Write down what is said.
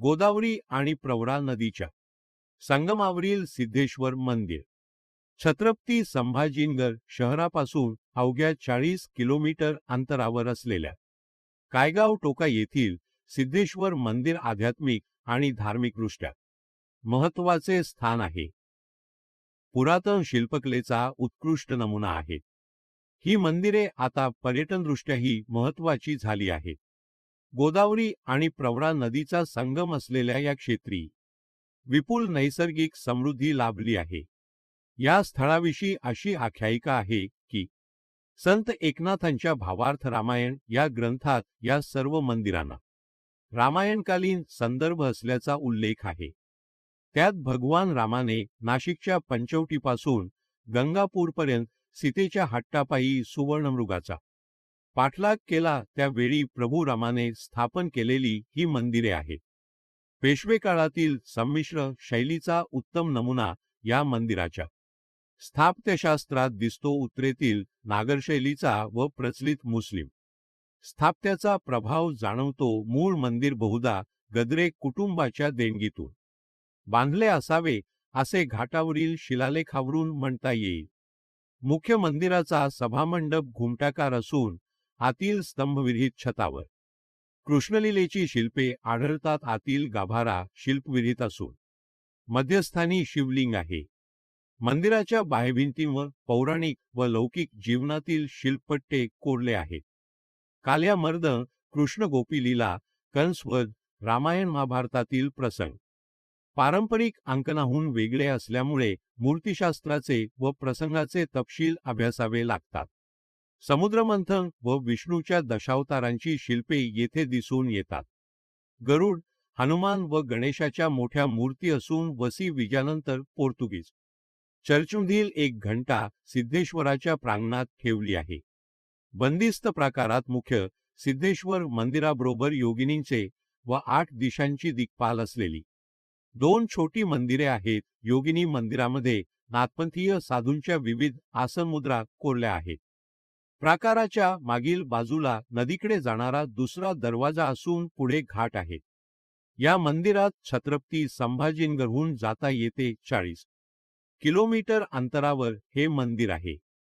गोदावरी आणि प्रवरा नदीच्या संगमावरील सिद्धेश्वर मंदिर. छत्रपती संभाजीनगर शहरापासून अवघ्या चाळीस किलोमीटर अंतरावर असलेल्या कायगाव टोका येथील सिद्धेश्वर मंदिर आध्यात्मिक आणि धार्मिकदृष्ट्या महत्त्वाचे स्थान आहे. पुरातन शिल्पकलेचा उत्कृष्ट नमुना आहे. ही मंदिरे आता पर्यटनदृष्ट्याही महत्वाची झाली आहेत. गोदावरी आणि प्रवरा नदीचा संगम असलेल्या या क्षेत्री विपुल नैसर्गिक समृद्धी लाभली आहे. या स्थळाविषयी अशी आख्यायिका आहे की संत एकनाथांच्या भावार्थ रामायण या ग्रंथात या सर्व मंदिरांना रामायणकालीन संदर्भ असल्याचा उल्लेख आहे. त्यात भगवान रामाने नाशिकच्या पंचवटीपासून गंगापूरपर्यंत सीतेच्या हट्टापायी सुवर्णमृगाचा पाठलाग केला त्यावेळी प्रभू रामाने स्थापन केलेली ही मंदिरे आहेत. पेशवे काळातील संमिश्र शैलीचा उत्तम नमुना या मंदिराच्या. स्थापत्यशास्त्रात दिसतो उत्तरेतील नागरशैलीचा व प्रचलित मुस्लिम. स्थापत्याचा प्रभाव जाणवतो मूळ मंदिर बहुधा गद्रे कुटुंबाच्या देणगीतून. बांधले असावे असे घाटावरील शिलालेखावरून म्हणता येईल. मुख्य मंदिराचा सभामंडप घुमटाकार असून आतील स्तंभविरहित छतावर. कृष्णलीलेची शिल्पे आढळतात आतील गाभारा शिल्पविरहित असून. मध्यस्थानी शिवलिंग आहे. मंदिराच्या बाह्यभिंतींवर पौराणिक व लौकिक जीवनातील शिल्पट्टे कोरले आहेत. काल्या मर्द कृष्ण गोपी लीला कंसवध रामायण महाभारतातील प्रसंग. पारंपरिक अंकनाहून वेगळे असल्यामुळे मूर्तिशास्त्राचे व प्रसंगाचे तपशील अभ्यासावे लागतात. समुद्रमंथन व विष्णूच्या दशावतारांची शिल्पे येथे दिसून येतात. गरुड हनुमान व गणेशाच्या मोठ्या मूर्ती असून वसी विजयानंतर पोर्तुगीज. चर्चमधील एक घंटा सिद्धेश्वराच्या प्रांगणात ठेवली आहे. बंदिस्त प्रकारात मुख्य सिद्धेश्वर मंदिराबरोबर योगिनींचे व आठ दिशांची दिग्पाल असलेली. दोन छोटी मंदिरे आहेत. योगिनी मंदिरामध्ये नाथपंथीय साधूंच्या विविध आसनमुद्रा कोरल्या आहेत. प्राकाराच्या मागील बाजूला नदीकडे जाणारा दुसरा दरवाजा असून पुढे घाट आहे. या मंदिरात छत्रपती संभाजीनगरहून जाता येते चाळीस किलोमीटर अंतरावर हे मंदिर आहे.